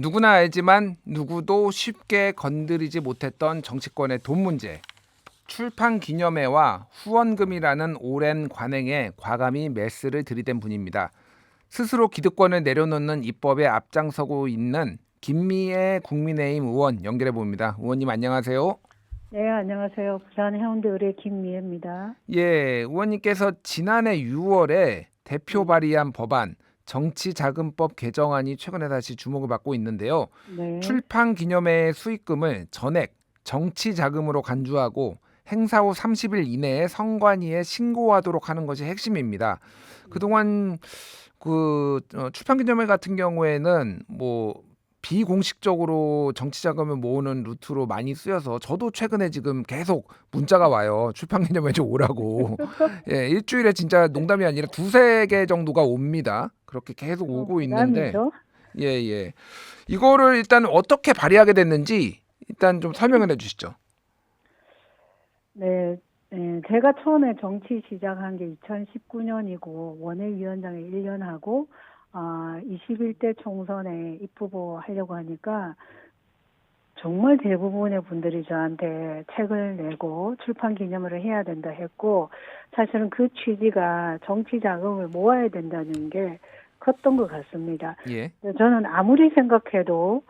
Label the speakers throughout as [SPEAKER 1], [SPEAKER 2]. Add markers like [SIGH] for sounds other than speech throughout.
[SPEAKER 1] 누구나 알지만 누구도 쉽게 건드리지 못했던 정치권의 돈 문제. 출판 기념회와 후원금이라는 오랜 관행에 과감히 메스를 들이댄 분입니다. 스스로 기득권을 내려놓는 입법에 앞장서고 있는 김미애 국민의힘 의원 연결해 봅니다. 의원님 안녕하세요.
[SPEAKER 2] 네, 안녕하세요. 부산 해운대 의뢰 김미애입니다.
[SPEAKER 1] 예, 의원님께서 지난해 6월에 대표 발의한 법안 정치자금법 개정안이 최근에 다시 주목을 받고 있는데요.
[SPEAKER 2] 네.
[SPEAKER 1] 출판 기념회의 수익금을 전액 정치 자금으로 간주하고 행사 후 30일 이내에 선관위에 신고하도록 하는 것이 핵심입니다. 그동안 그 어, 출판 기념회 같은 경우에는 뭐 비공식적으로 정치 자금을 모으는 루트로 많이 쓰여서 저도 최근에 지금 계속 문자가 와요. 출판 기념회 좀 오라고. [LAUGHS] 예, 일주일에 진짜 농담이 아니라 두세 개 정도가 옵니다. 그렇게 계속 오고 있는데
[SPEAKER 2] 부담이죠?
[SPEAKER 1] 예, 예. 이거를 일단 어떻게 발의하게 됐는지 일단 좀 설명을 해 주시죠.
[SPEAKER 2] 네, 네, 제가 처음에 정치 시작한 게 2019년이고 원외위원장에 1년 하고 아 21대 총선에 입후보 하려고 하니까 정말 대부분의 분들이 저한테 책을 내고 출판 기념회를 해야 된다 했고 사실은 그 취지가 정치 자금을 모아야 된다는 게 컸던 것 같습니다.
[SPEAKER 1] 예.
[SPEAKER 2] 저는 아무리 생각해도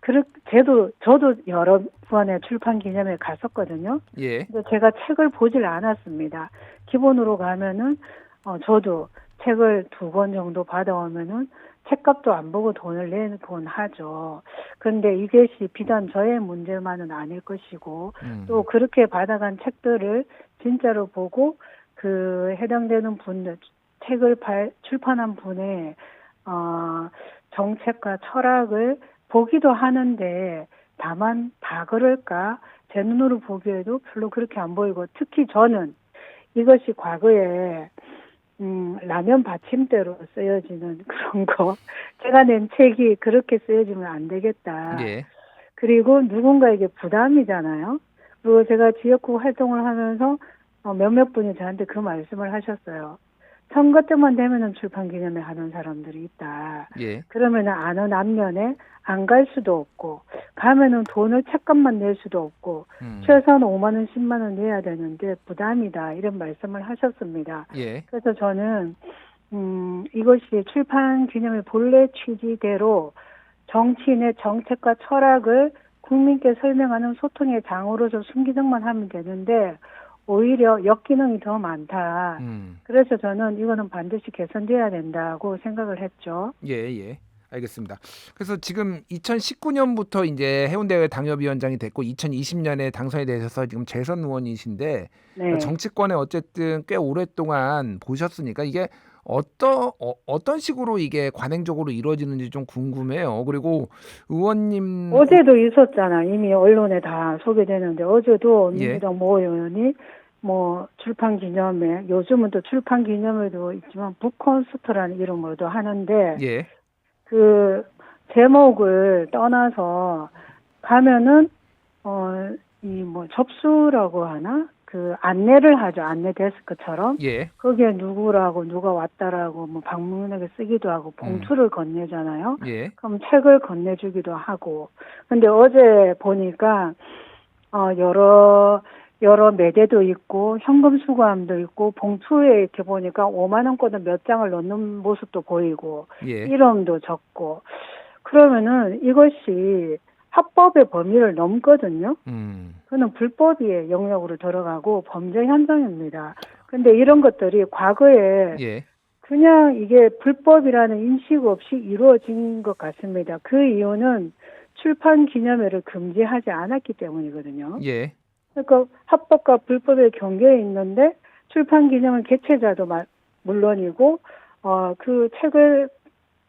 [SPEAKER 2] 그렇 저도 저도 여러 번의 출판 기념회에 갔었거든요.
[SPEAKER 1] 예.
[SPEAKER 2] 근데 제가 책을 보질 않았습니다. 기본으로 가면은 어 저도 책을 두 권 정도 받아오면은 책값도 안 보고 돈을 내곤 하죠. 그런데 이것이 비단 저의 문제만은 아닐 것이고
[SPEAKER 1] 음.
[SPEAKER 2] 또 그렇게 받아간 책들을 진짜로 보고 그 해당되는 분들 책을 발, 출판한 분의 어 정책과 철학을 보기도 하는데 다만 다 그럴까 제 눈으로 보기에도 별로 그렇게 안 보이고 특히 저는 이것이 과거에 음, 라면 받침대로 쓰여지는 [LAUGHS] 그런 거 제가 낸 책이 그렇게 쓰여지면 안 되겠다.
[SPEAKER 1] 예.
[SPEAKER 2] 그리고 누군가에게 부담이잖아요. 그리고 제가 지역구 활동을 하면서 어, 몇몇 분이 저한테 그 말씀을 하셨어요. 선거 때만 되면은 출판 기념회 하는 사람들이 있다.
[SPEAKER 1] 예.
[SPEAKER 2] 그러면은 아는 안면에 안 갈 수도 없고 가면은 돈을 책값만 낼 수도 없고
[SPEAKER 1] 음.
[SPEAKER 2] 최소한 5만 원, 10만 원 내야 되는데 부담이다 이런 말씀을 하셨습니다.
[SPEAKER 1] 예.
[SPEAKER 2] 그래서 저는 음, 이것이 출판 기념의 본래 취지대로 정치인의 정책과 철학을 국민께 설명하는 소통의 장으로서 순기능만 하면 되는데 오히려 역기능이 더 많다.
[SPEAKER 1] 음.
[SPEAKER 2] 그래서 저는 이거는 반드시 개선돼야 된다고 생각을 했죠.
[SPEAKER 1] 예, 예. 알겠습니다. 그래서 지금 2019년부터 이제 해운대 당협위원장이 됐고 2020년에 당선이 되셔서 지금 재선 의원이신데
[SPEAKER 2] 네.
[SPEAKER 1] 정치권에 어쨌든 꽤 오랫동안 보셨으니까 이게 어떤 어, 어떤 식으로 이게 관행적으로 이루어지는지 좀 궁금해요. 그리고 의원님
[SPEAKER 2] 어제도 있었잖아. 이미 언론에 다 소개되는데 어제도
[SPEAKER 1] 예.
[SPEAKER 2] 민주당 모 의원이 뭐 출판 기념회 요즘은 또 출판 기념회도 있지만 북콘서트라는 이름으로도 하는데
[SPEAKER 1] 예.
[SPEAKER 2] 그 제목을 떠나서 가면은 어 이 뭐 접수라고 하나 그 안내를 하죠 안내 데스크처럼
[SPEAKER 1] 예.
[SPEAKER 2] 거기에 누구라고 누가 왔다라고 뭐 방문하게 쓰기도 하고 봉투를 건네잖아요.
[SPEAKER 1] 예.
[SPEAKER 2] 그럼 책을 건네주기도 하고. 근데 어제 보니까, 어, 여러, 여러 매대도 있고, 현금 수거함도 있고, 봉투에 이렇게 보니까 5만 원권을 몇 장을 넣는 모습도 보이고,
[SPEAKER 1] 예.
[SPEAKER 2] 이름도 적고. 그러면은 이것이 합법의 범위를 넘거든요.
[SPEAKER 1] 음.
[SPEAKER 2] 그는 불법의 영역으로 들어가고 범죄 현상입니다. 근데 이런 것들이 과거에
[SPEAKER 1] 예.
[SPEAKER 2] 그냥 이게 불법이라는 인식 없이 이루어진 것 같습니다. 그 이유는 출판 기념회를 금지하지 않았기 때문이거든요.
[SPEAKER 1] 예.
[SPEAKER 2] 그러니까 합법과 불법의 경계에 있는데 출판 기념회 개최자도 마- 물론이고 어 그 책을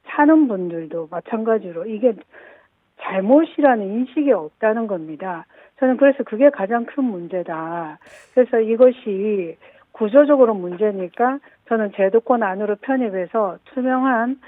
[SPEAKER 2] 사는 분들도 마찬가지로 이게 잘못이라는 인식이 없다는 겁니다. 저는 그래서 그게 가장 큰 문제다. 그래서 이것이 구조적으로 문제니까 저는 제도권 안으로 편입해서 투명한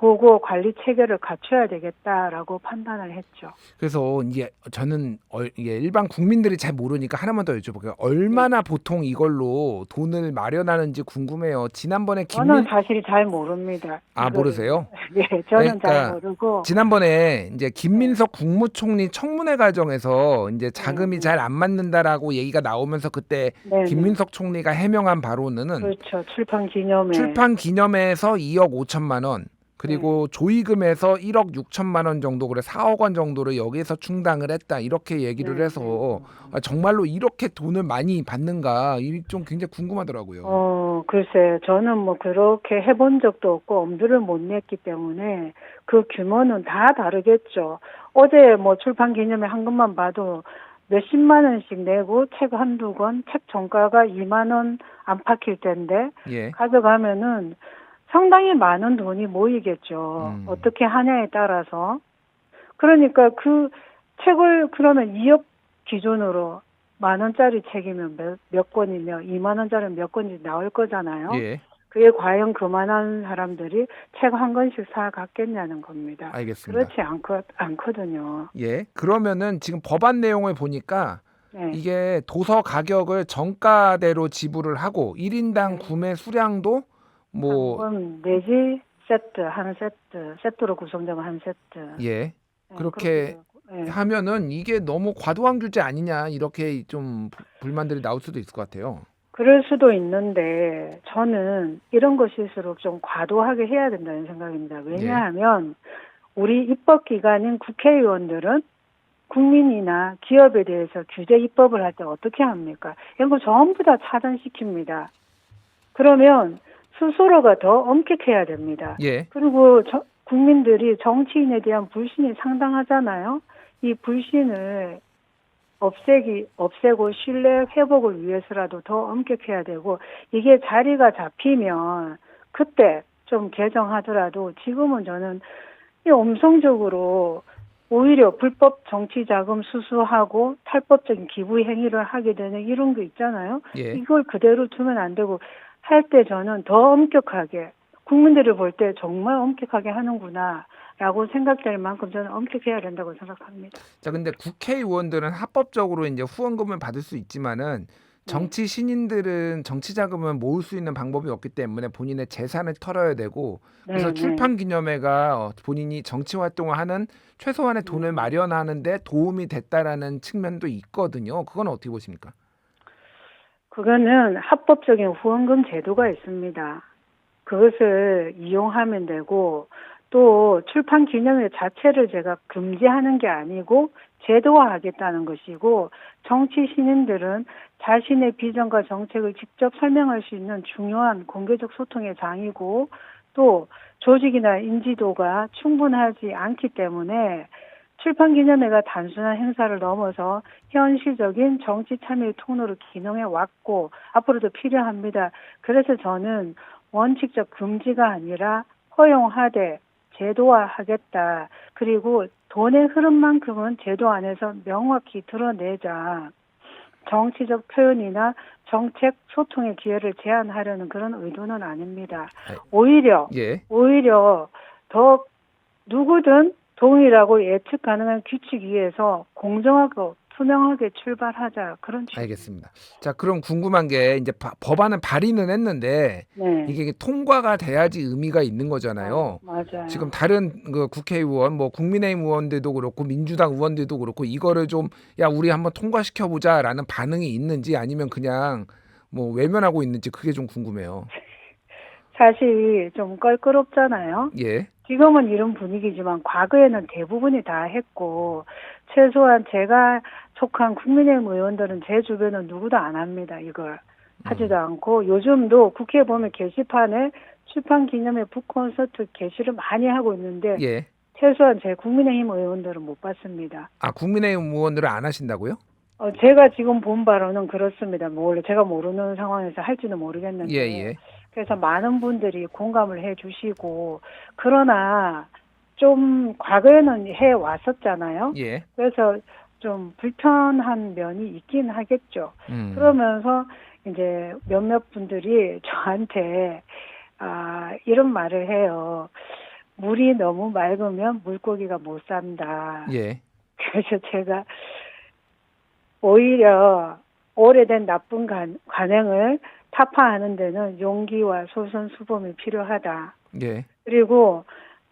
[SPEAKER 2] 보고 관리 체계를 갖춰야 되겠다라고 판단을 했죠.
[SPEAKER 1] 그래서 이제 저는 이게 일반 국민들이 잘 모르니까 하나만 더 여쭤볼게요. 얼마나 보통 이걸로 돈을 마련하는지 궁금해요. 지난번에
[SPEAKER 2] 저는
[SPEAKER 1] 김민
[SPEAKER 2] 사실 잘 모릅니다.
[SPEAKER 1] 아
[SPEAKER 2] 이거를.
[SPEAKER 1] 모르세요? [LAUGHS]
[SPEAKER 2] 예, 저는
[SPEAKER 1] 그러니까
[SPEAKER 2] 잘 모르고.
[SPEAKER 1] 지난번에 이제 김민석 국무총리 청문회 과정에서 이제 자금이
[SPEAKER 2] 네.
[SPEAKER 1] 잘안 맞는다라고 얘기가 나오면서 그때
[SPEAKER 2] 네,
[SPEAKER 1] 김민석 총리가 해명한 바로는
[SPEAKER 2] 그렇죠. 출판 기념회.
[SPEAKER 1] 출판 기념회에서 2억 5천만 원 그리고
[SPEAKER 2] 네.
[SPEAKER 1] 조의금에서 1억 6천만 원 정도 그래 4억 원 정도를 여기에서 충당을 했다 이렇게 얘기를
[SPEAKER 2] 네,
[SPEAKER 1] 해서 아, 정말로 이렇게 돈을 많이 받는가 이 좀 굉장히 궁금하더라고요.
[SPEAKER 2] 어, 글쎄, 저는 뭐 그렇게 해본 적도 없고 엄두를 못 냈기 때문에 그 규모는 다 다르겠죠. 어제 뭐 출판 기념회 한 것만 봐도 몇십만 원씩 내고 책 한두 권, 책 정가가 2만 원 안팎일 텐데
[SPEAKER 1] 예.
[SPEAKER 2] 가져가면은 상당히 많은 돈이 모이겠죠.
[SPEAKER 1] 음.
[SPEAKER 2] 어떻게 하냐에 따라서. 그러니까 그 책을 그러면 2억 기준으로 만 원짜리 책이면 몇, 몇 권이며 2만 원짜리 몇 권이 나올 거잖아요.
[SPEAKER 1] 예.
[SPEAKER 2] 그게 과연 그만한 사람들이 책 한 권씩 사 갔겠냐는 겁니다.
[SPEAKER 1] 알겠습니다.
[SPEAKER 2] 그렇지 않거, 않거든요.
[SPEAKER 1] 예. 그러면은 지금 법안 내용을 보니까
[SPEAKER 2] 네.
[SPEAKER 1] 이게 도서 가격을 정가대로 지불을 하고 1인당
[SPEAKER 2] 네.
[SPEAKER 1] 구매 수량도
[SPEAKER 2] 뭐한권 내지 세트, 한 세트, 세트로 구성된 한 세트.
[SPEAKER 1] 예.
[SPEAKER 2] 네, 그렇게 예.
[SPEAKER 1] 하면은 이게 너무 과도한 규제 아니냐 이렇게 좀 부- 불만들이 나올 수도 있을 것 같아요.
[SPEAKER 2] 그럴 수도 있는데 저는 이런 것일수록 좀 과도하게 해야 된다는 생각입니다. 왜냐하면 우리 입법 기관인 국회의원들은 국민이나 기업에 대해서 규제 입법을 할 때 어떻게 합니까? 이런 거 전부 다 차단시킵니다. 그러면 스스로가 더 엄격해야 됩니다.
[SPEAKER 1] 예.
[SPEAKER 2] 그리고 저- 국민들이 정치인에 대한 불신이 상당하잖아요. 이 불신을 없애기, 없애고 신뢰 회복을 위해서라도 더 엄격해야 되고, 이게 자리가 잡히면, 그때 좀 개정하더라도, 지금은 저는 이 엄성적으로 오히려 불법 정치 자금 수수하고 탈법적인 기부 행위를 하게 되는 이런 게 있잖아요.
[SPEAKER 1] 예.
[SPEAKER 2] 이걸 그대로 두면 안 되고, 할 때 저는 더 엄격하게, 국민들을 볼 때 정말 엄격하게 하는구나, 라고 생각될 만큼 저는 엄격해야 된다고 생각합니다.
[SPEAKER 1] 자, 근데 국회의원들은 합법적으로 이제 후원금을 받을 수 있지만은 정치 신인들은 정치 자금을 모을 수 있는 방법이 없기 때문에 본인의 재산을 털어야 되고 그래서
[SPEAKER 2] 네,
[SPEAKER 1] 출판 기념회가 어, 본인이 정치 활동을 하는 최소한의 돈을
[SPEAKER 2] 음.
[SPEAKER 1] 마련하는데 도움이 됐다라는 측면도 있거든요. 그건 어떻게 보십니까?
[SPEAKER 2] 그거는 합법적인 후원금 제도가 있습니다. 그것을 이용하면 되고 또 출판 기념회 자체를 제가 금지하는 게 아니고 제도화하겠다는 것이고 정치 신인들은 자신의 비전과 정책을 직접 설명할 수 있는 중요한 공개적 소통의 장이고 또 조직이나 인지도가 충분하지 않기 때문에 출판 기념회가 단순한 행사를 넘어서 현실적인 정치 참여의 통로로 기능해 왔고 앞으로도 필요합니다. 그래서 저는 원칙적 금지가 아니라 허용하되 제도화하겠다. 그리고 돈의 흐름만큼은 제도 안에서 명확히 드러내자. 정치적 표현이나 정책 소통의 기회를 제한하려는 그런 의도는 아닙니다.
[SPEAKER 1] 네.
[SPEAKER 2] 오히려
[SPEAKER 1] 예.
[SPEAKER 2] 오히려 더 누구든 동일하고 예측 가능한 규칙 위에서 공정하고 투명하게 출발하자 그런 취지.
[SPEAKER 1] 알겠습니다. 자, 그럼 궁금한 게 이제 바- 법안은 발의는 했는데
[SPEAKER 2] 네.
[SPEAKER 1] 이게 통과가 돼야지 의미가 있는 거잖아요.
[SPEAKER 2] 맞아요.
[SPEAKER 1] 지금 다른 그 국회의원 뭐 국민의힘 의원들도 그렇고 민주당 의원들도 그렇고 이거를 좀 야 우리 한번 통과시켜 보자라는 반응이 있는지 아니면 그냥 뭐 외면하고 있는지 그게 좀 궁금해요. [LAUGHS]
[SPEAKER 2] 사실 좀 껄끄럽잖아요.
[SPEAKER 1] 예.
[SPEAKER 2] 지금은 이런 분위기지만 과거에는 대부분이 다 했고 최소한 제가 속한 국민의힘 의원들은 제 주변은 누구도 안 합니다. 이걸 하지도 않고 요즘도 국회 보면 게시판에 출판 기념회 북콘서트 게시를 많이 하고 있는데
[SPEAKER 1] 예.
[SPEAKER 2] 최소한 제 국민의힘 의원들은 못 봤습니다.
[SPEAKER 1] 아 국민의힘 의원들은 안 하신다고요?
[SPEAKER 2] 어, 제가 지금 본 바로는 그렇습니다. 뭐 원래 제가 모르는 상황에서 할지는 모르겠는데
[SPEAKER 1] 예 예.
[SPEAKER 2] 그래서 많은 분들이 공감을 해 주시고 그러나 좀 과거에는 해 왔었잖아요.
[SPEAKER 1] 예.
[SPEAKER 2] 그래서 좀 불편한 면이 있긴 하겠죠.
[SPEAKER 1] 음.
[SPEAKER 2] 그러면서 이제 몇몇 분들이 저한테 아 이런 말을 해요. 물이 너무 맑으면 물고기가 못 산다.
[SPEAKER 1] 예.
[SPEAKER 2] 그래서 제가 오히려 오래된 나쁜 관, 관행을 타파하는 데는 용기와 소선 수범이 필요하다.
[SPEAKER 1] 예.
[SPEAKER 2] 그리고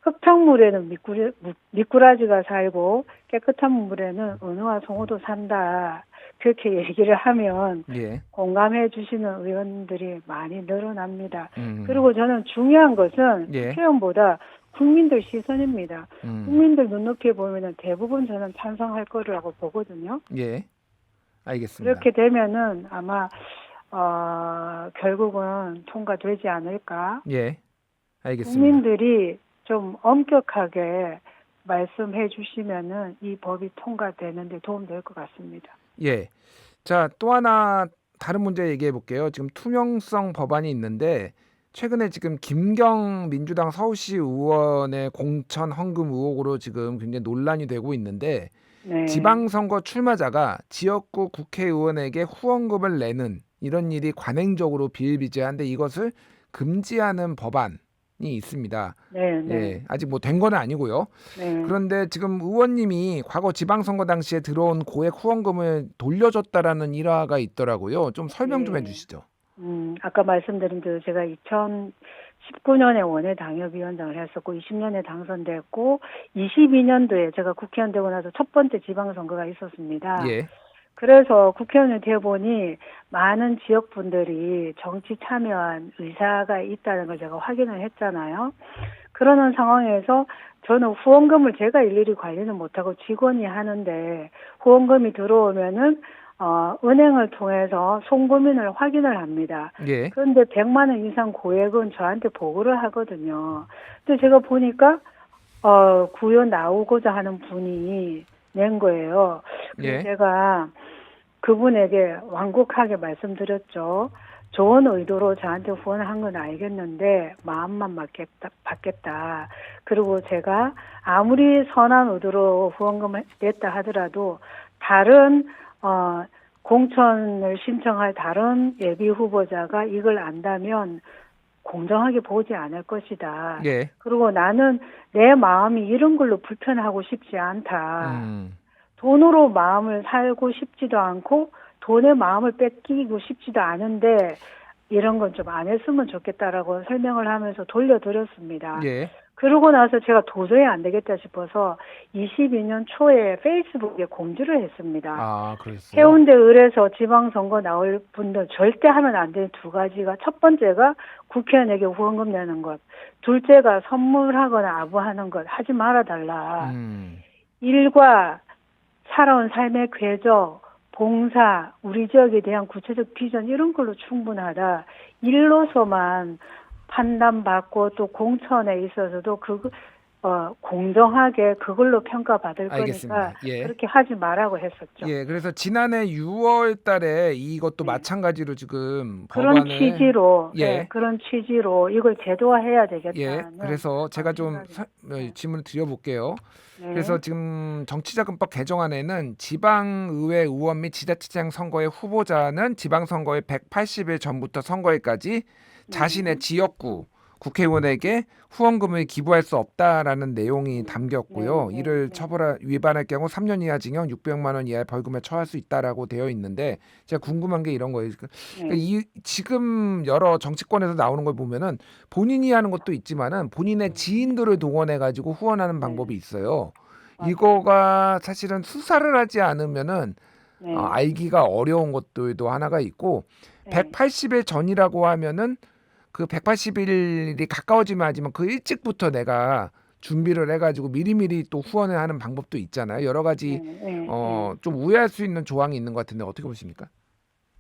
[SPEAKER 2] 흙탕물에는 미꾸리, 무- 미꾸라지가 살고 깨끗한 물에는 은어와 송어도 산다. 그렇게 얘기를 하면
[SPEAKER 1] 예.
[SPEAKER 2] 공감해 주시는 의원들이 많이 늘어납니다.
[SPEAKER 1] 음.
[SPEAKER 2] 그리고 저는 중요한 것은
[SPEAKER 1] 예.
[SPEAKER 2] 국회의원보다 국민들 시선입니다.
[SPEAKER 1] 음.
[SPEAKER 2] 국민들 눈높이에 보면은 대부분 저는 찬성할 거라고 보거든요.
[SPEAKER 1] 예. 알겠습니다.
[SPEAKER 2] 그렇게 되면은 아마 어, 결국은 통과되지 않을까.
[SPEAKER 1] 예. 알겠습니다.
[SPEAKER 2] 국민들이 좀 엄격하게 말씀해 주시면은 이 법이 통과되는데 도움될 것 같습니다.
[SPEAKER 1] 예. 자, 또 하나 다른 문제 얘기해 볼게요. 지금 투명성 법안이 있는데 최근에 지금 김경 민주당 서울시 의원의 공천 헌금 의혹으로 지금 굉장히 논란이 되고 있는데
[SPEAKER 2] 네.
[SPEAKER 1] 지방선거 출마자가 지역구 국회의원에게 후원금을 내는 이런 일이 관행적으로 비일비재한데 이것을 금지하는 법안 이 있습니다.
[SPEAKER 2] 네, 네.
[SPEAKER 1] 예, 아직 뭐 된 건 아니고요.
[SPEAKER 2] 네.
[SPEAKER 1] 그런데 지금 의원님이 과거 지방선거 당시에 들어온 고액 후원금을 돌려줬다라는 일화가 있더라고요. 좀 설명 좀
[SPEAKER 2] 네.
[SPEAKER 1] 해주시죠.
[SPEAKER 2] 음, 아까 말씀드린 대로 제가 2019년에 원외 당협위원장을 했었고 20년에 당선됐고 22년도에 제가 국회의원 되고 나서 첫 번째 지방선거가 있었습니다.
[SPEAKER 1] 예,
[SPEAKER 2] 그래서 국회의원이 돼 보니 많은 지역분들이 정치 참여한 의사가 있다는 걸 제가 확인을 했잖아요. 그러는 상황에서 저는 후원금을 제가 일일이 관리는 못하고 직원이 하는데 후원금이 들어오면은 어, 은행을 통해서 송금인을 확인을 합니다.
[SPEAKER 1] 예,
[SPEAKER 2] 그런데 100만 원 이상 고액은 저한테 보고를 하거든요. 근데 제가 보니까 어, 구요 나오고자 하는 분이 낸 거예요. 그래서
[SPEAKER 1] 예.
[SPEAKER 2] 제가 그분에게 완곡하게 말씀드렸죠. 좋은 의도로 저한테 후원한 건 알겠는데 마음만 받겠다, 받겠다. 그리고 제가 아무리 선한 의도로 후원금을 냈다 하더라도 다른 어 공천을 신청할 다른 예비 후보자가 이걸 안다면 공정하게 보지 않을 것이다.
[SPEAKER 1] 예,
[SPEAKER 2] 그리고 나는 내 마음이 이런 걸로 불편하고 싶지 않다.
[SPEAKER 1] 음,
[SPEAKER 2] 돈으로 마음을 살고 싶지도 않고 돈의 마음을 뺏기고 싶지도 않은데 이런 건 좀 안 했으면 좋겠다라고 설명을 하면서 돌려드렸습니다.
[SPEAKER 1] 예,
[SPEAKER 2] 그러고 나서 제가 도저히 안 되겠다 싶어서 22년 초에 페이스북에 공지를 했습니다.
[SPEAKER 1] 아, 그랬어요.
[SPEAKER 2] 해운대 을에서 지방선거 나올 분들 절대 하면 안 되는 두 가지가 첫 번째가 국회의원에게 후원금 내는 것, 둘째가 선물하거나 아부하는 것 하지 말아달라.
[SPEAKER 1] 음,
[SPEAKER 2] 일과 살아온 삶의 궤적, 봉사, 우리 지역에 대한 구체적 비전 이런 걸로 충분하다. 일로서만 판단받고 또 공천에 있어서도 그 어, 공정하게 그걸로 평가받을
[SPEAKER 1] 알겠습니다.
[SPEAKER 2] 거니까
[SPEAKER 1] 예.
[SPEAKER 2] 그렇게 하지 말라고 했었죠.
[SPEAKER 1] 예, 그래서 지난해 6월 달에 이것도
[SPEAKER 2] 네.
[SPEAKER 1] 마찬가지로 지금
[SPEAKER 2] 그런
[SPEAKER 1] 법안을
[SPEAKER 2] 취지로
[SPEAKER 1] 예.
[SPEAKER 2] 네, 그런 취지로 이걸 제도화해야
[SPEAKER 1] 예,
[SPEAKER 2] 되겠다는
[SPEAKER 1] 그래서 제가 좀 서- 어,
[SPEAKER 2] 네.
[SPEAKER 1] 질문을 드려볼게요.
[SPEAKER 2] 네.
[SPEAKER 1] 그래서 지금 정치자금법 개정안에는 지방의회 의원 및 지자체장 선거의 후보자는 지방선거의 180일 전부터 선거일까지 자신의
[SPEAKER 2] 네.
[SPEAKER 1] 지역구 국회의원에게 후원금을 기부할 수 없다라는 내용이 담겼고요.
[SPEAKER 2] 네, 네,
[SPEAKER 1] 이를
[SPEAKER 2] 네.
[SPEAKER 1] 처벌하 위반할 경우 3년 이하 징역 600만 원 이하의 벌금에 처할 수 있다라고 되어 있는데 제가 궁금한 게 이런 거예요. 그-
[SPEAKER 2] 네.
[SPEAKER 1] 이 지금 여러 정치권에서 나오는 걸 보면은 본인이 하는 것도 있지만은
[SPEAKER 2] 네.
[SPEAKER 1] 본인의 지인들을 동원해 가지고 후원하는 방법이 있어요. 이거가 사실은 수사를 하지 않으면은
[SPEAKER 2] 네.
[SPEAKER 1] 어, 알기가 어려운 것들도 하나가 있고
[SPEAKER 2] 네.
[SPEAKER 1] 180일 전이라고 하면은 그 180일이 가까워지면 하지만 그 일찍부터 내가 준비를 해가지고 미리미리 또 후원을 하는 방법도 있잖아요. 여러 가지
[SPEAKER 2] 네, 네,
[SPEAKER 1] 어, 좀 우회할 수 있는 조항이 있는 것 같은데 어떻게 보십니까?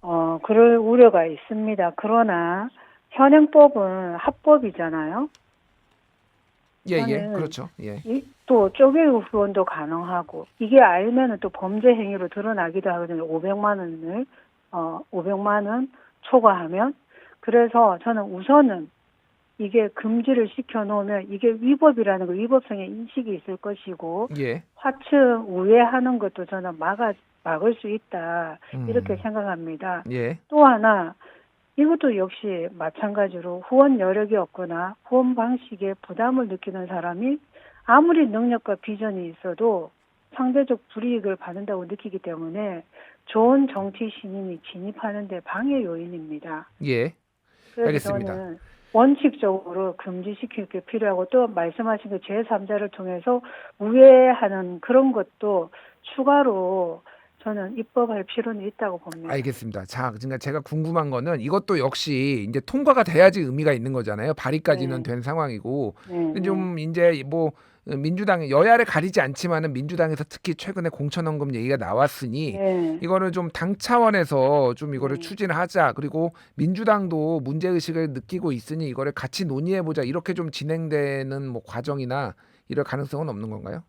[SPEAKER 2] 어, 그럴 우려가 있습니다. 그러나 현행법은 합법이잖아요.
[SPEAKER 1] 예, 예, 그렇죠. 예,
[SPEAKER 2] 이, 또 쪼개 후원도 가능하고 이게 알면은 또 범죄 행위로 드러나기도 하거든요. 500만 원을 어 500만 원 초과하면 그래서 저는 우선은 이게 금지를 시켜 놓으면 이게 위법이라는 거 위법성의 인식이 있을 것이고
[SPEAKER 1] 예.
[SPEAKER 2] 하층 우회하는 것도 저는 막아 막을 수 있다
[SPEAKER 1] 음.
[SPEAKER 2] 이렇게 생각합니다.
[SPEAKER 1] 예,
[SPEAKER 2] 또 하나 이것도 역시 마찬가지로 후원 여력이 없거나 후원 방식에 부담을 느끼는 사람이 아무리 능력과 비전이 있어도 상대적 불이익을 받는다고 느끼기 때문에 좋은 정치 신인이 진입하는 데 방해 요인입니다.
[SPEAKER 1] 예.
[SPEAKER 2] 그래서
[SPEAKER 1] 알겠습니다.
[SPEAKER 2] 저는 원칙적으로 금지시킬 게 필요하고 또 말씀하신 그 제3자를 통해서 우회하는 그런 것도 추가로 저는 입법할 필요는 있다고 봅니다.
[SPEAKER 1] 알겠습니다. 자, 그러니까 제가 궁금한 거는 이것도 역시 이제 통과가 돼야지 의미가 있는 거잖아요. 발의까지는
[SPEAKER 2] 네.
[SPEAKER 1] 된 상황이고
[SPEAKER 2] 네,
[SPEAKER 1] 좀 이제 뭐 민주당 여야를 가리지 않지만은 민주당에서 특히 최근에 공천원금 얘기가 나왔으니
[SPEAKER 2] 네.
[SPEAKER 1] 이거를 좀 당 차원에서 좀 이거를
[SPEAKER 2] 네.
[SPEAKER 1] 추진하자. 그리고 민주당도 문제 의식을 느끼고 있으니 이거를 같이 논의해 보자. 이렇게 좀 진행되는 뭐 과정이나 이럴 가능성은 없는 건가요?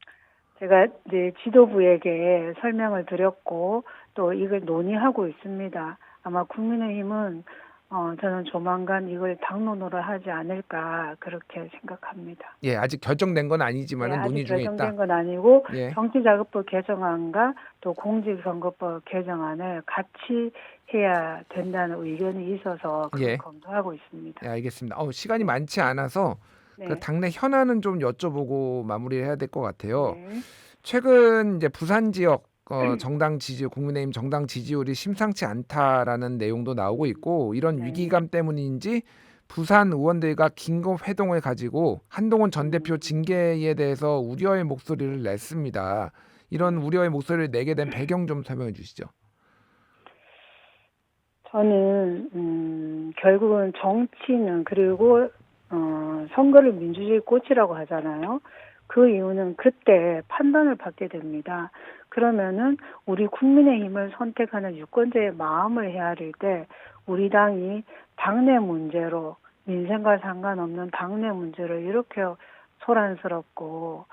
[SPEAKER 2] 제가 이제 지도부에게 설명을 드렸고 또 이걸 논의하고 있습니다. 아마 국민의힘은 어 저는 조만간 이걸 당론으로 하지 않을까 그렇게 생각합니다.
[SPEAKER 1] 예, 아직 결정된 건 아니지만은
[SPEAKER 2] 네,
[SPEAKER 1] 논의
[SPEAKER 2] 아직
[SPEAKER 1] 중에
[SPEAKER 2] 결정된
[SPEAKER 1] 있다.
[SPEAKER 2] 건 아니고
[SPEAKER 1] 예.
[SPEAKER 2] 정치자금법 개정안과 또 공직선거법 개정안을 같이 해야 된다는 의견이 있어서
[SPEAKER 1] 예.
[SPEAKER 2] 검토하고 있습니다.
[SPEAKER 1] 예, 알겠습니다. 어, 시간이 많지 않아서
[SPEAKER 2] 네.
[SPEAKER 1] 그 당내 현안은 좀 여쭤보고 마무리해야 될 것 같아요.
[SPEAKER 2] 네.
[SPEAKER 1] 최근 이제 부산 지역 어, 정당 지지 국민의힘 정당 지지율이 심상치 않다라는 내용도 나오고 있고 이런
[SPEAKER 2] 네.
[SPEAKER 1] 위기감 때문인지 부산 의원들과 긴급 회동을 가지고 한동훈 전 대표
[SPEAKER 2] 음.
[SPEAKER 1] 징계에 대해서 우려의 목소리를 냈습니다. 이런 우려의 목소리를 내게 된 배경 좀 설명해 주시죠.
[SPEAKER 2] 저는 음, 결국은 정치는 그리고 어, 선거를 민주주의 꽃이라고 하잖아요. 그 이유는 그때 판단을 받게 됩니다. 그러면은 우리 국민의힘을 선택하는 유권자의 마음을 헤아릴 때 우리 당이 당내 문제로 민생과 상관없는 당내 문제를 이렇게 소란스럽고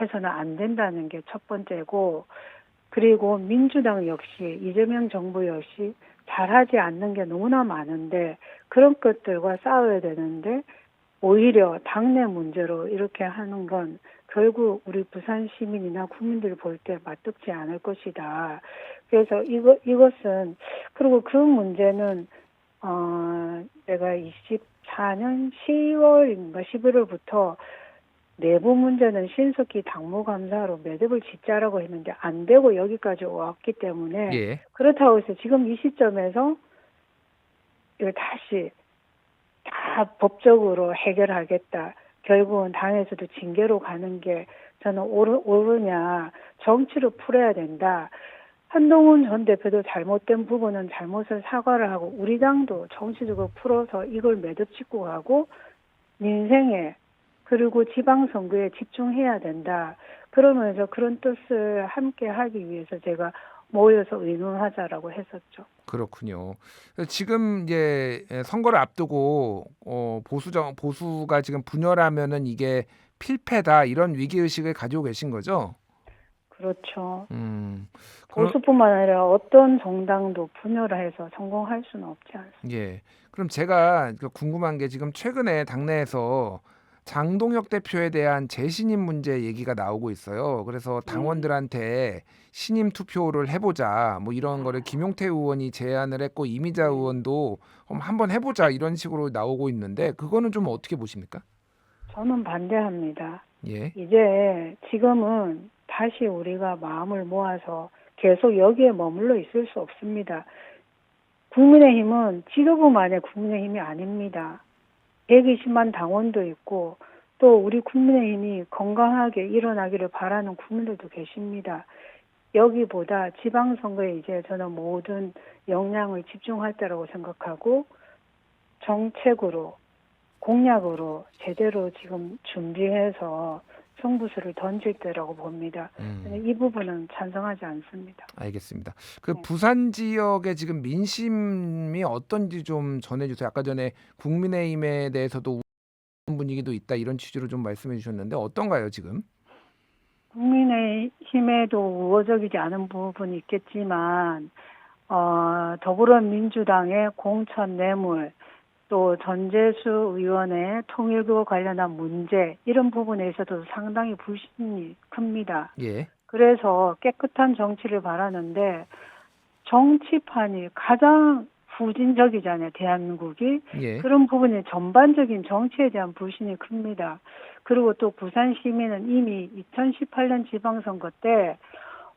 [SPEAKER 2] 해서는 안 된다는 게 첫 번째고 그리고 민주당 역시 이재명 정부 역시 잘하지 않는 게 너무나 많은데 그런 것들과 싸워야 되는데 오히려 당내 문제로 이렇게 하는 건 결국 우리 부산 시민이나 국민들 볼 때 맞득지 않을 것이다. 그래서 이거 이것은 그리고 그 문제는 어 내가 24년 10월인가 11월부터 내부 문제는 신속히 당무감사로 매듭을 짓자라고 했는데 안 되고 여기까지 왔기 때문에
[SPEAKER 1] 예.
[SPEAKER 2] 그렇다고 해서 지금 이 시점에서 이걸 다시 다 법적으로 해결하겠다. 결국은 당에서도 징계로 가는 게 저는 옳으, 옳으냐. 정치로 풀어야 된다. 한동훈 전 대표도 잘못된 부분은 잘못을 사과를 하고 우리 당도 정치적으로 풀어서 이걸 매듭 짓고 가고 민생에 그리고 지방선거에 집중해야 된다. 그러면서 그런 뜻을 함께 하기 위해서 제가 모여서 의논하자라고 했었죠.
[SPEAKER 1] 그렇군요. 지금 이제 선거를 앞두고 어, 보수정 보수가 지금 분열하면은 이게 필패다 이런 위기 의식을 가지고 계신 거죠?
[SPEAKER 2] 그렇죠.
[SPEAKER 1] 음. 그럼-
[SPEAKER 2] 보수뿐만 아니라 어떤 정당도 분열해서 성공할 수는 없지 않습니다.
[SPEAKER 1] 예. 그럼 제가 그 궁금한 게 지금 최근에 당내에서 장동혁 대표에 대한 재신임 문제 얘기가 나오고 있어요. 그래서
[SPEAKER 2] 네.
[SPEAKER 1] 당원들한테 신임 투표를 해보자 뭐 이런 거를 김용태 의원이 제안을 했고 이미자
[SPEAKER 2] 네.
[SPEAKER 1] 의원도 그럼 한번 해보자 이런 식으로 나오고 있는데 그거는 좀 어떻게 보십니까?
[SPEAKER 2] 저는 반대합니다.
[SPEAKER 1] 예.
[SPEAKER 2] 이제 지금은 다시 우리가 마음을 모아서 계속 여기에 머물러 있을 수 없습니다. 국민의힘은 지도부만의 국민의힘이 아닙니다. 120만 당원도 있고 또 우리 국민의힘이 건강하게 일어나기를 바라는 국민들도 계십니다. 여기보다 지방선거에 이제 저는 모든 역량을 집중할 때라고 생각하고 정책으로 공약으로 제대로 지금 준비해서 승부수를 던질 때라고 봅니다.
[SPEAKER 1] 음.
[SPEAKER 2] 저는 이 부분은 찬성하지 않습니다.
[SPEAKER 1] 알겠습니다. 그
[SPEAKER 2] 네.
[SPEAKER 1] 부산 지역의 지금 민심이 어떤지 좀 전해주세요. 아까 전에 국민의힘에 대해서도 분위기도 있다 이런 취지로 좀 말씀해 주셨는데 어떤가요 지금?
[SPEAKER 2] 국민의힘에도 우호적이지 않은 부분이 있겠지만 어, 더불어민주당의 공천 뇌물 또 전재수 의원의 통일교 관련한 문제 이런 부분에 있어도 상당히 불신이 큽니다.
[SPEAKER 1] 예.
[SPEAKER 2] 그래서 깨끗한 정치를 바라는데 정치판이 가장 후진적이잖아요. 대한민국이.
[SPEAKER 1] 예.
[SPEAKER 2] 그런 부분에 전반적인 정치에 대한 불신이 큽니다. 그리고 또 부산 시민은 이미 2018년 지방선거 때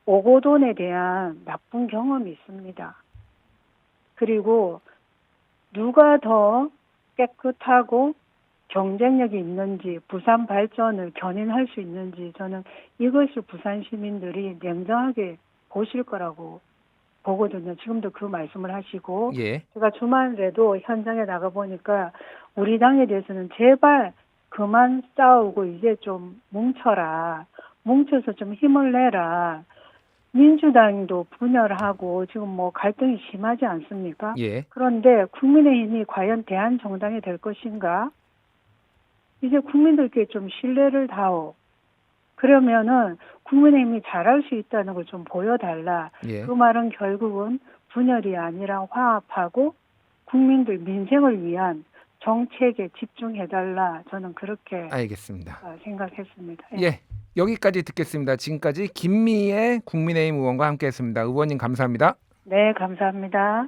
[SPEAKER 2] 오고돈에 대한 나쁜 경험이 있습니다. 그리고 누가 더 깨끗하고 경쟁력이 있는지 부산 발전을 견인할 수 있는지 저는 이것을 부산 시민들이 냉정하게 보실 거라고 보거든요. 지금도 그 말씀을 하시고
[SPEAKER 1] 예.
[SPEAKER 2] 제가 주말에도 현장에 나가 보니까 우리 당에 대해서는 제발 그만 싸우고 이제 좀 뭉쳐라. 뭉쳐서 좀 힘을 내라. 민주당도 분열하고 지금 뭐 갈등이 심하지 않습니까?
[SPEAKER 1] 예.
[SPEAKER 2] 그런데 국민의힘이 과연 대한 정당이 될 것인가? 이제 국민들께 좀 신뢰를 다오. 그러면은 국민의힘이 잘할 수 있다는 걸 좀 보여달라.
[SPEAKER 1] 예.
[SPEAKER 2] 그 말은 결국은 분열이 아니라 화합하고 국민들 민생을 위한 정책에 집중해달라. 저는 그렇게
[SPEAKER 1] 알겠습니다.
[SPEAKER 2] 어, 생각했습니다.
[SPEAKER 1] 예. 여기까지 듣겠습니다. 지금까지 김미애 국민의힘 의원과 함께했습니다. 의원님 감사합니다.
[SPEAKER 2] 네, 감사합니다.